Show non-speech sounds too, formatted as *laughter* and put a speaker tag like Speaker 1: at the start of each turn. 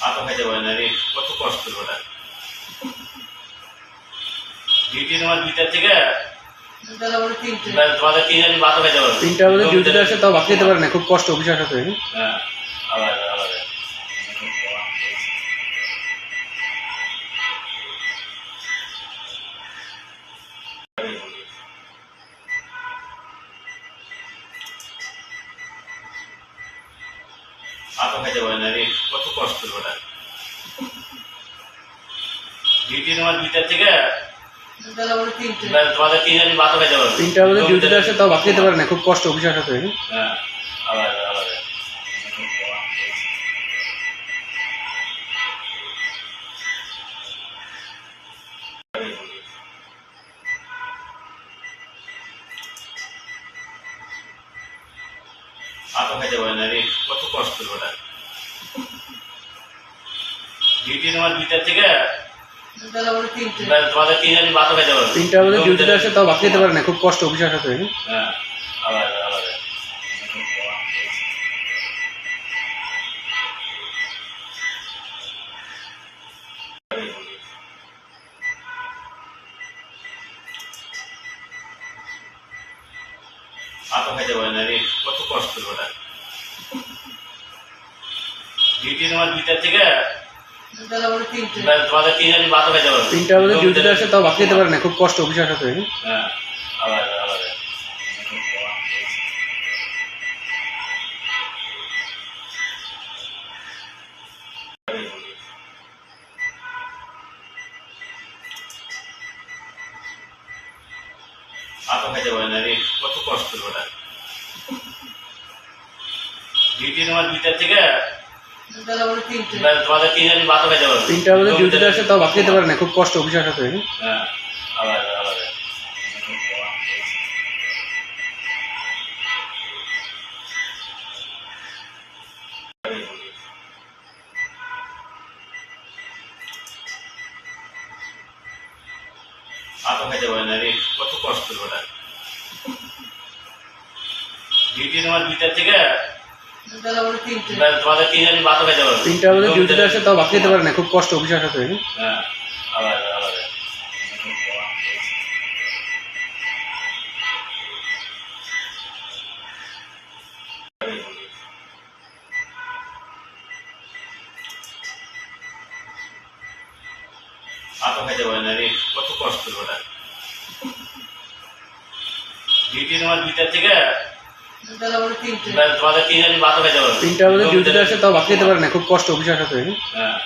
Speaker 1: পারে না রে? কত কষ্ট ওটা? ডিউটি তোমার দুইটার থেকে?
Speaker 2: বেলা বলে তিনটে।
Speaker 1: এবার তোমাদের তিন ভাত খেতে পারবে
Speaker 3: তিনটা বাজে ডিউটিতে আসে তাও ভাত খেতে পারে না খুব কষ্ট অফিসের সাথে
Speaker 1: হ্যাঁ আবার আবার ভাতও খেতে পারে না রে? কত কষ্ট ওটা? ডিউটি তোমার দুইটার থেকে? তোমাদের
Speaker 3: তিনটা ডিউটিতে আসে তাও পারে না খুব কষ্ট অফিসের সাথে
Speaker 1: হ্যাঁ আবার আবার পারে না রে কত কষ্ট ওটা ডিউটি তোমার দুইটার থেকে? তোমাদের ভাত খেতে পারবে
Speaker 3: তিনটা বাজে ডিউটিতে আসে তাও ভাত খেতে পারে না খুব কষ্ট অফিসের সাথে
Speaker 1: হ্যাঁ আবার আবার। ভাতও খেতে পারে না রে কত কষ্ট ওটা ডিউটি তোমার দুইটার থেকে
Speaker 2: বেলা বলে তিনটে
Speaker 1: এবার তোমাদের
Speaker 3: তিনটা বাজে ডিউটিতে আসে তাও ভাত খেতে পারে না খুব কষ্ট অফিসের সাথে
Speaker 1: হ্যাঁ আবার আবার। ভাতও খেতে পারে না রে কত কষ্ট ওটা। ডিউটি তোমার দুইটার থেকে তোমাদের তিন ভাত খেতে পারবে
Speaker 3: তিনটা বাজে ডিউটিতে আসে তাও ভাত খেতে পারে না খুব কষ্ট অফিসের সাথে
Speaker 1: হ্যাঁ আবার আবার। ভাতও খেতে পারে না রে কত কষ্ট ওটা ডিউটি তোমার দুইটার থেকে
Speaker 2: বেলা বলে তিনটে
Speaker 1: এবার তোমাদের তিন জন ভাত খেতে
Speaker 3: তিনটা বাজে ডিউটিতে আসে তাও ভাত খেতে পারে না খুব কষ্ট অফিসের সাথে
Speaker 1: হ্যাঁ আবার আবার ভাতও খেতে পারে না রে কত কষ্ট ওটা *laughs* ডিউটি তোমার দুইটার থেকে
Speaker 2: তিনটে।
Speaker 1: পারবে
Speaker 3: তিনটা বাজে ডিউটিতে আসে তাও বাকি যেতে পারে না খুব কষ্ট অফিসের সাথে
Speaker 1: হ্যাঁ।